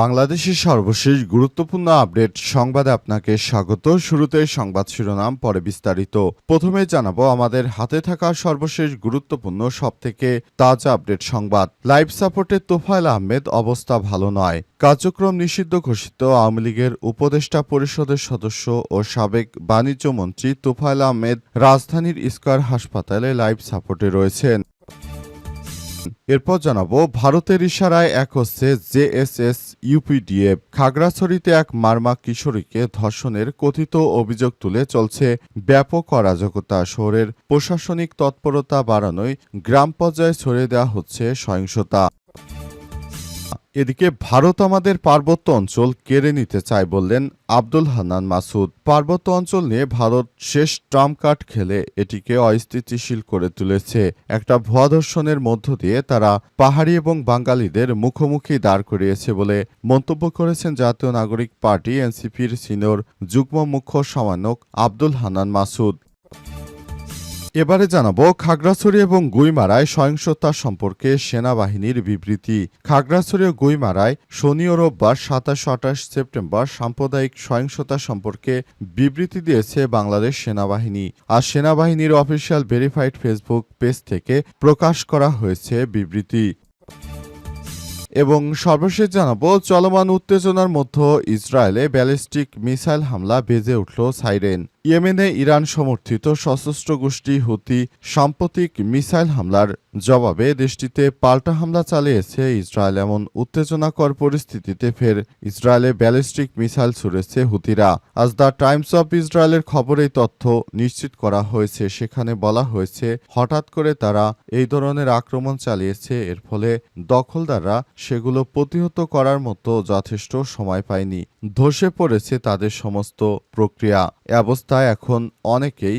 বাংলাদেশের সর্বশেষ গুরুত্বপূর্ণ আপডেট সংবাদে আপনাকে স্বাগত। শুরুতে সংবাদ শিরোনাম, পরে বিস্তারিত। প্রথমে জানাব, আমাদের হাতে থাকা সর্বশেষ গুরুত্বপূর্ণ, সবথেকে তাজা আপডেট সংবাদ। লাইভ সাপোর্টে তোফায়েল আহমেদ, অবস্থা ভালো নয়। কার্যক্রম নিষিদ্ধ ঘোষিত, আওয়ামী লীগের উপদেষ্টা পরিষদের সদস্য ও সাবেক বাণিজ্য মন্ত্রী তোফায়েল আহমেদ রাজধানীর স্কয়ার হাসপাতালে লাইফ সাপোর্টে রয়েছেন। এরপর জানাব, ভারতের ইশারায় এক হচ্ছে জেএসএস ইউপিডিএফ খাগড়াছড়িতে এক মারমা কিশোরীকে ধর্ষণের কথিত অভিযোগ তুলে চলছে ব্যাপক অরাজকতা। শহরের প্রশাসনিক তৎপরতা বাড়ানোয় গ্রাম পর্যায়ে ছড়িয়ে দেওয়া হচ্ছে সহিংসতা। এদিকে ভারত আমাদের পার্বত্য অঞ্চল কেড়ে নিতে চায় বললেন আব্দুল হান্নান মাসুদ। পার্বত্য অঞ্চল নিয়ে ভারত শেষ ট্রাম্প কার্ড খেলে এটিকে অস্থিতিশীল করে তুলেছে। একটা ভুয়া ধর্ষণের মধ্য দিয়ে তারা পাহাড়ি এবং বাঙালিদের মুখোমুখি দাঁড় করিয়েছে বলে মন্তব্য করেছেন জাতীয় নাগরিক পার্টি এনসিপির সিনিয়র যুগ্ম মুখ্য সমন্বয়ক আব্দুল হান্নান মাসুদ। এবারে জানাব, খাগড়াছড়ি এবং গুইমারায় সহিংসতা সম্পর্কে সেনাবাহিনীর বিবৃতি। খাগড়াছড়ি ও গুইমারায় শনি ও রোববার সাতাশ আঠাশ সেপ্টেম্বর সাম্প্রদায়িক সহিংসতা সম্পর্কে বিবৃতি দিয়েছে বাংলাদেশ সেনাবাহিনী। আর সেনাবাহিনীর অফিসিয়াল ভেরিফাইড ফেসবুক পেজ থেকে প্রকাশ করা হয়েছে বিবৃতি। এবং সর্বশেষ জানাব, চলমান উত্তেজনার মধ্যে ইসরায়েলে ব্যালিস্টিক মিসাইল হামলা বেজে উঠল সাইরেন। ইয়েমেনে ইরান সমর্থিত সশস্ত্র গোষ্ঠী হুতি সাম্প্রতিক মিসাইল হামলার জবাবে দেশটিতে পাল্টা হামলা চালিয়েছে ইসরায়েল, এমন উত্তেজনাকর পরিস্থিতিতে ফের ইসরায়েলে ব্যালিস্টিক মিসাইল ছুড়েছে হুতিরা। আজ দ্য টাইমস অব ইসরায়েলের খবরেই তথ্য নিশ্চিত করা হয়েছে, সেখানে বলা হয়েছে হঠাৎ করে তারা এই ধরনের আক্রমণ চালিয়েছে, এর ফলে দখলদাররা সেগুলো প্রতিহত করার মতো যথেষ্ট সময় পায়নি। ধসে পড়েছে তাদের সমস্ত প্রক্রিয়া। অবস্থায় এখন অনেকেই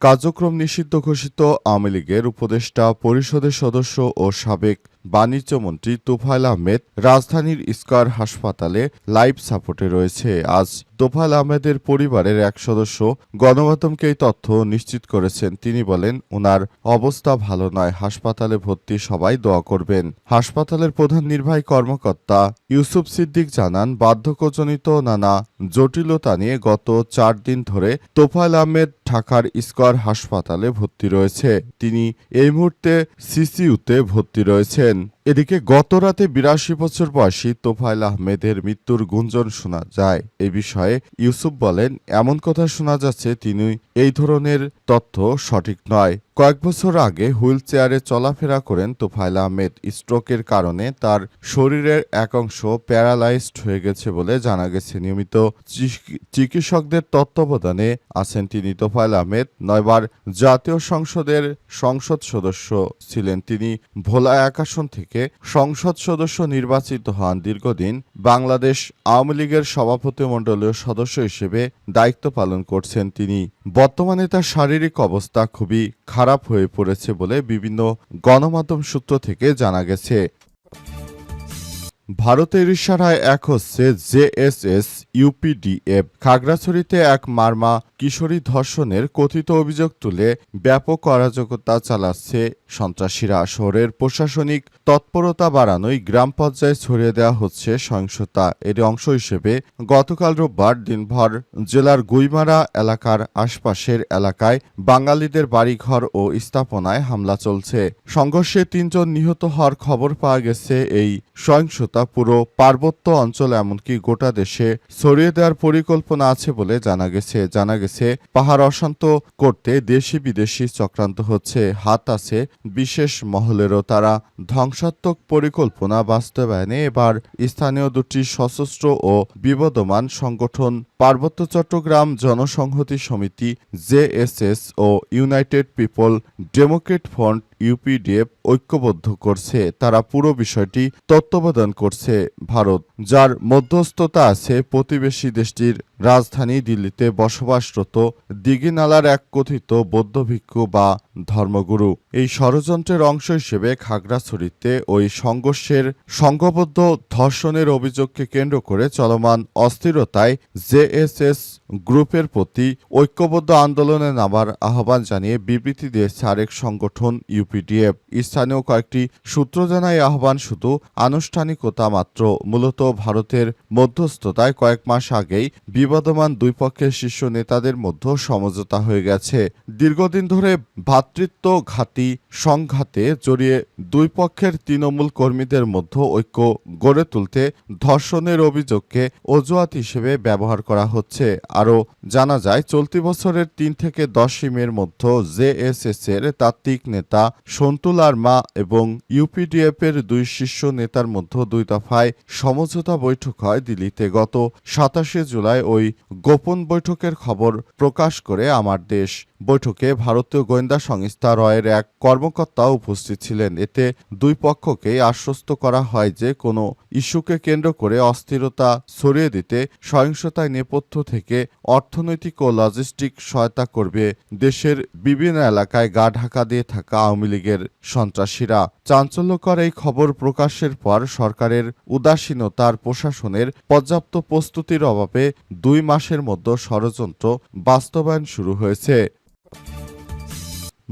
কার্যক্রম নিষিদ্ধ ঘোষিত আওয়ামী লীগের উপদেষ্টা পরিষদের সদস্য ও সাবেক বাণিজ্য মন্ত্রী তুফাইল আহমেদ রাজধানীর স্কয়ার হাসপাতালে লাইভ সাপোর্টে রয়েছে। আজ তোফাইল আহমেদের পরিবারের এক সদস্য গণমাধ্যমকে এই তথ্য নিশ্চিত করেছেন। তিনি বলেন ওনার অবস্থা ভালো নয়, হাসপাতালে ভর্তি সবাই দোয়া করবেন। হাসপাতালের প্রধান নির্বাহী কর্মকর্তা ইউসুফ সিদ্দিক জানান, বার্ধক্যজনিত নানা জটিলতা নিয়ে গত চার দিন ধরে তোফাইল আহমেদ ঢাকার স্কয়ার হাসপাতালে ভর্তি রয়েছে। তিনি এই মুহূর্তে সিসিউতে ভর্তি রয়েছেন। এদিকে গত রাতে বিরাশি বছর বয়সী তোফাইল আহমেদের মৃত্যুর গুঞ্জন শোনা যায়। এ বিষয়ে ইউসুফ বলেন, এমন কথা শোনা যাচ্ছে, তিনি এই ধরনের তথ্য সঠিক নয়। কয়েক বছর আগে হুইল চেয়ারে চলাফেরা করেন তোফাইল আহমেদ। স্ট্রোকের কারণে তার শরীরের এক অংশ প্যারালাইজড হয়ে গেছে বলে জানা গেছে। নিয়মিত চিকিৎসকদের তত্ত্বাবধানে আছেন তিনি তোফাইল আহমেদ। নয়বার জাতীয় সংসদের সংসদ সদস্য ছিলেন তিনি। ভোলা এক আসন থেকে সংসদ সদস্য নির্বাচিত হন দীর্ঘদিন বাংলাদেশ আওয়ামী লীগের সভাপতিমণ্ডলীয় সদস্য হিসেবে দায়িত্ব পালন করছেন তিনি। বর্তমানে তার শারীরিক অবস্থা খুবই খারাপ হয়ে পড়েছে বলে বিভিন্ন গণমাধ্যম সূত্র থেকে জানা গেছে। ভারতের ইশারায় এক হচ্ছে জেএসএস ইউপিডিএফ খাগড়াছড়িতে এক মারমা কিশোরী ধর্ষণের কথিত অভিযোগ তুলে ব্যাপক অরাজকতা চালাচ্ছে সন্ত্রাসীরা। শহরের প্রশাসনিক তৎপরতা বাড়ানোয় গ্রাম পর্যায়ে ছড়িয়ে দেওয়া হচ্ছে সহিংসতা। এর অংশ হিসেবে গতকাল রোববার দিনভর জেলার গুইমারা এলাকার আশপাশের এলাকায় বাঙালিদের বাড়িঘর ও স্থাপনায় হামলা চলছে। সংঘর্ষে তিনজন নিহত হওয়ার খবর পাওয়া গেছে। এই সহিংসতা সহিংসতা পুরো পার্বত্য অঞ্চল, এমনকি গোটা দেশে ছড়িয়ে দেওয়ার পরিকল্পনা আছে বলে জানা গেছে। জানা গেছে, পাহাড় অশান্ত করতে দেশি বিদেশি চক্রান্ত হচ্ছে। হাত আছে বিশেষ মহলেরও। তারা ধ্বংসাত্মক পরিকল্পনা বাস্তবায়নে এবার স্থানীয় দুটি সশস্ত্র ও বিবদমান সংগঠন, পার্বত্য চট্টগ্রাম জনসংহতি সমিতি জেএসএস ও United People Democrat Front UPDF ঐক্যবদ্ধ করছে। তারা পুরো বিষয়টি তত্ত্বাবধান করছে ভারত। যার মধ্যস্থতা আছে প্রতিবেশী দেশটির রাজধানী দিল্লিতে বসবাসরত দিঘিনালার এক কথিত বৌদ্ধ ভিক্ষু বা ধর্মগুরু। এই ষড়যন্ত্রের অংশ হিসেবে খাগড়াছড়িতে ওই সংঘর্ষের সংঘবদ্ধ ধর্ষণের অভিযোগকে কেন্দ্র করে চলমান অস্থিরতায় জেএসএস গ্রুপের প্রতি ঐক্যবদ্ধ আন্দোলনে নামার আহ্বান জানিয়ে বিবৃতি দিয়েছে আরেক সংগঠন ইউপিডিএফ স্থানীয় কয়েকটি সূত্র জানায় আহ্বান শুধু আনুষ্ঠানিকতা মাত্র, মূলত ভারতের মধ্যস্থতায় কয়েক মাস আগেই বিবাদমান দুই পক্ষের শীর্ষ নেতাদের মধ্যে সমঝোতা হয়ে গেছে। দীর্ঘদিন ধরে ভ্রাতৃত্ব ঘাতি সংঘাতে জড়িয়ে দুই পক্ষের তৃণমূল কর্মীদের মধ্যে ঐক্য গড়ে তুলতে ধর্ষণের অভিযোগকে অজুহাত হিসেবে ব্যবহার করা হচ্ছে। আরও জানা যায়, চলতি বছরের তিন থেকে দশই মের মধ্যে জেএসএস এর তাত্ত্বিক নেতা সন্তুল আরমা এবং ইউপিডিএফ এর দুই শীর্ষ নেতার মধ্যে দুই দফায় সমঝোতা বৈঠক হয় দিল্লিতে। গত সাতাশে জুলাই ওই গোপন বৈঠকের খবর প্রকাশ করে আমার দেশ। বৈঠকে ভারতীয় গোয়েন্দা সংস্থা রয়ের এক কর্মকর্তা উপস্থিত ছিলেন। এতে দুই পক্ষকেই আশ্বস্ত করা হয় যে কোনো ইস্যুকে কেন্দ্র করে অস্থিরতা ছড়িয়ে দিতে সহিংসতায় নেপথ্য থেকে অর্থনৈতিক ও লজিস্টিক সহায়তা করবে দেশের বিভিন্ন এলাকায় গা ঢাকা দিয়ে থাকা আওয়ামী লীগের সন্ত্রাসীরা। চাঞ্চল্যকর এই খবর প্রকাশের পর সরকারের উদাসীনতার প্রশাসনের পর্যাপ্ত প্রস্তুতির অভাবে দুই মাসের মধ্যে ষড়যন্ত্র বাস্তবায়ন শুরু হয়েছে।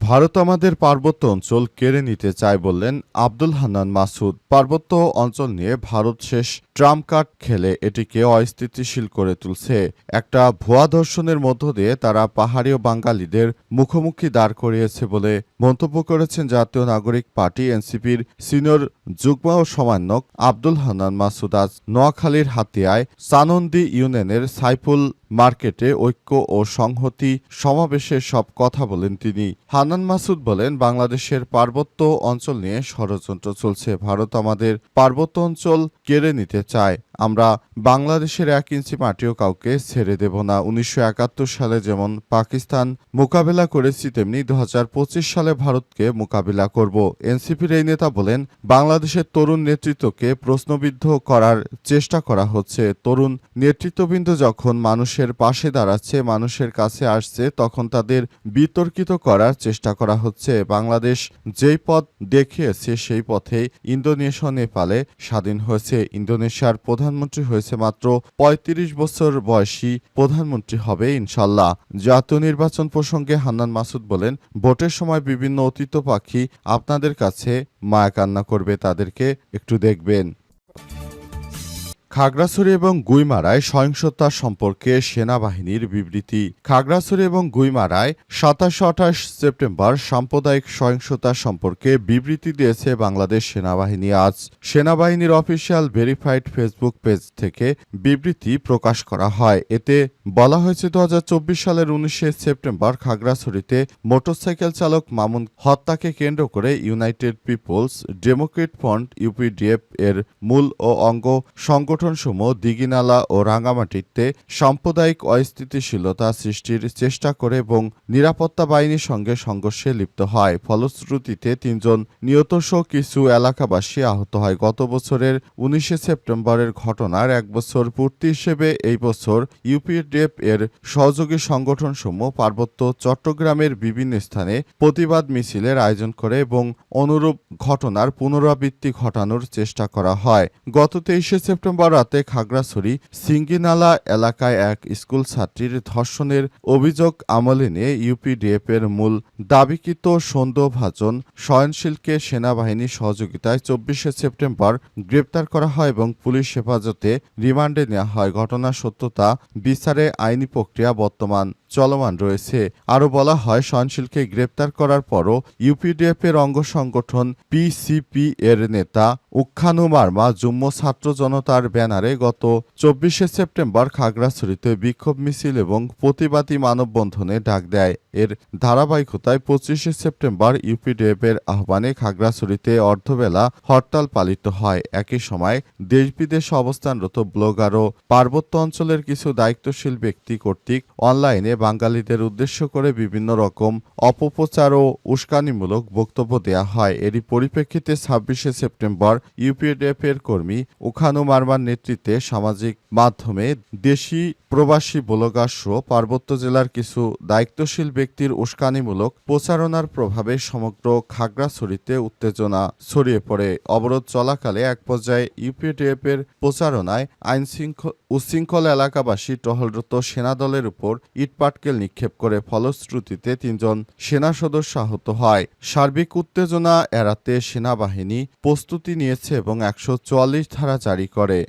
ভারত আমাদের পার্বত্য অঞ্চল কেড়ে নিতে চায় বললেন আব্দুল হান্নান মাসুদ। পার্বত্য অঞ্চল নিয়ে ভারত শেষ ট্রাম্প কার্ড খেলে এটিকে অস্থিতিশীল করে তুলছে। একটা ভুয়া ধর্ষণের মধ্য দিয়ে তারা পাহাড়ীয় বাঙালিদের মুখোমুখি দাঁড় করিয়েছে বলে মন্তব্য করেছেন জাতীয় নাগরিক পার্টি এনসিপির সিনিয়র যুগ্ম ও সমন্বয়ক আব্দুল হান্নান মাসুদ। আজ নোয়াখালীর হাতিয়ায় সানন্দি ইউনিয়নের সাইফুল মার্কেটে ঐক্য ও সংহতি সমাবেশে সব কথা বলেন তিনি। হানান মাসুদ বলেন, বাংলাদেশের পার্বত্য অঞ্চল নিয়ে ষড়যন্ত্র চলছে। ভারত আমাদের পার্বত্য অঞ্চল কেড়ে নিতে চায় আমরা বাংলাদেশের এক ইঞ্চি মাটিও কাউকে ছেড়ে দেব না। উনিশশো একাত্তর সালে যেমন পাকিস্তান মোকাবেলা করেছি, তেমনি দু হাজার পঁচিশ সালে ভারতকে মোকাবিলা করব। এনসিপির এই নেতা বলেন, বাংলাদেশের তরুণ নেতৃত্বকে প্রশ্নবিদ্ধ করার চেষ্টা করা হচ্ছে। তরুণ নেতৃত্ববৃন্দ যখন মানুষের পাশে দাঁড়াচ্ছে, মানুষের কাছে আসছে, তখন তাদের বিতর্কিত করার চেষ্টা করা হচ্ছে। বাংলাদেশ যেই পথ দেখিয়েছে, সেই পথে ইন্দোনেশিয়া, নেপালে স্বাধীন হয়েছে। ইন্দোনেশিয়ার প্রধানমন্ত্রী হয়েছে মাত্র ৩৫ বছর বয়সী প্রধানমন্ত্রী হবে, ইনশাল্লাহ। জাতীয় নির্বাচন প্রসঙ্গে হান্নান মাসুদ বলেন, ভোটের সময় বিভিন্ন অতীত পাখি আপনাদের কাছে মায়া কান্না করবে, তাদেরকে একটু দেখবেন। খাগড়াছড়ি এবং গুইমারায় সহিংসতা সম্পর্কে সেনাবাহিনীর বিবৃতি। খাগড়াছড়ি এবং গুইমারায় সাতাশ আঠাশ সেপ্টেম্বর সাম্প্রদায়িক সহিংসতা সম্পর্কে বিবৃতি দিয়েছে বাংলাদেশ সেনাবাহিনী। আজ সেনাবাহিনীর অফিসিয়াল ভেরিফাইড ফেসবুক পেজ থেকে বিবৃতি প্রকাশ করা হয়। এতে বলা হয়েছে দু হাজার চব্বিশ সালের উনিশে সেপ্টেম্বর খাগড়াছড়িতে মোটরসাইকেল চালক মামুন হত্যাকে কেন্দ্র করে United People's Democrat Front UPDF এর মূল ও অঙ্গ সংগঠনসমূহ দিঘিনালা ও রাঙ্গামাটিতে সাম্প্রদায়িক অস্থিতিশীলতা সৃষ্টির চেষ্টা করে এবং নিরাপত্তা বাহিনীর সঙ্গে সংঘর্ষে লিপ্ত হয়। ফলশ্রুতিতে তিনজন নিহত সহ কিছু এলাকাবাসী আহত হয়। গত বছরের উনিশে সেপ্টেম্বরের ঘটনার এক বছর পূর্তি হিসেবে এই বছর ইউপিডিএফ এর সহযোগী সংগঠনসমূহ পার্বত্য চট্টগ্রামের বিভিন্ন স্থানে প্রতিবাদ মিছিলের আয়োজন করে এবং অনুরূপ ঘটনার পুনরাবৃত্তি ঘটানোর চেষ্টা করা হয়। গত তেইশে সেপ্টেম্বর রাতে খাগড়াছড়ি সিঙ্গিনালা এলাকায় এক স্কুল ছাত্রীর ধর্ষণের অভিযোগ আমলে নিয়ে ইউপিডিএফ এর মূল দাবিকৃত সন্দেহভাজন সয়নশীলকে সেনাবাহিনী সহযোগিতায় চব্বিশে সেপ্টেম্বর গ্রেপ্তার করা হয় এবং পুলিশ হেফাজতে রিমান্ডে নেওয়া হয়। ঘটনার সত্যতা বিচারে আইনি প্রক্রিয়া বর্তমান। চলমান রয়েছে। আরও বলা হয়, সহনশীলকে গ্রেপ্তার করার পরও ইউপিডিএফের অঙ্গ সংগঠন পিসিপি এর নেতা উখানু মার্মা যুগ্ম ছাত্র জনতার ব্যানারে গত চব্বিশে সেপ্টেম্বর খাগড়াছড়িতে বিক্ষোভ মিছিল এবং প্রতিবাদী মানববন্ধনে ডাক দেয়। এর ধারাবাহিকতায় পঁচিশে সেপ্টেম্বর ইউপিডিএফ এর আহ্বানে খাগড়াছড়িতে অর্ধবেলা হরতাল পালিত হয়। একই সময় দেশ বিদেশে অবস্থানরত ব্লগার ও পার্বত্য অঞ্চলের কিছু দায়িত্বশীল ব্যক্তি কর্তৃক অনলাইনে বাঙালিদের উদ্দেশ্য করে বিভিন্ন রকম অপপ্রচার ও উস্কানিমূলক বক্তব্য দেয়া হয়। এরই পরিপ্রেক্ষিতে ছাব্বিশে সেপ্টেম্বর ইউপিডিএফ এর কর্মী উখানু মারমার নেতৃত্বে সামাজিক মাধ্যমে দেশি প্রবাসী ব্লগার সহ পার্বত্য জেলার কিছু দায়িত্বশীল ব্যক্তির উস্কানিমূলক প্রচারণার প্রভাবে সমগ্র খাগড়াছড়িতে উত্তেজনা ছড়িয়ে পড়ে। অবরোধ চলাকালে এক পর্যায়ে ইউপিডিএফ এর প্রচারণায় আইন শৃঙ্খল উচ্ছৃঙ্খল এলাকাবাসী টহলরত সেনাদলের উপর ইটপাটকেল নিক্ষেপ করে ফলশ্রুতিতে তিনজন সেনা সদস্য আহত হয়। সার্বিক উত্তেজনা এড়াতে সেনাবাহিনী প্রস্তুতি নিয়েছে এবং একশ চুয়াল্লিশ ধারা জারি করে।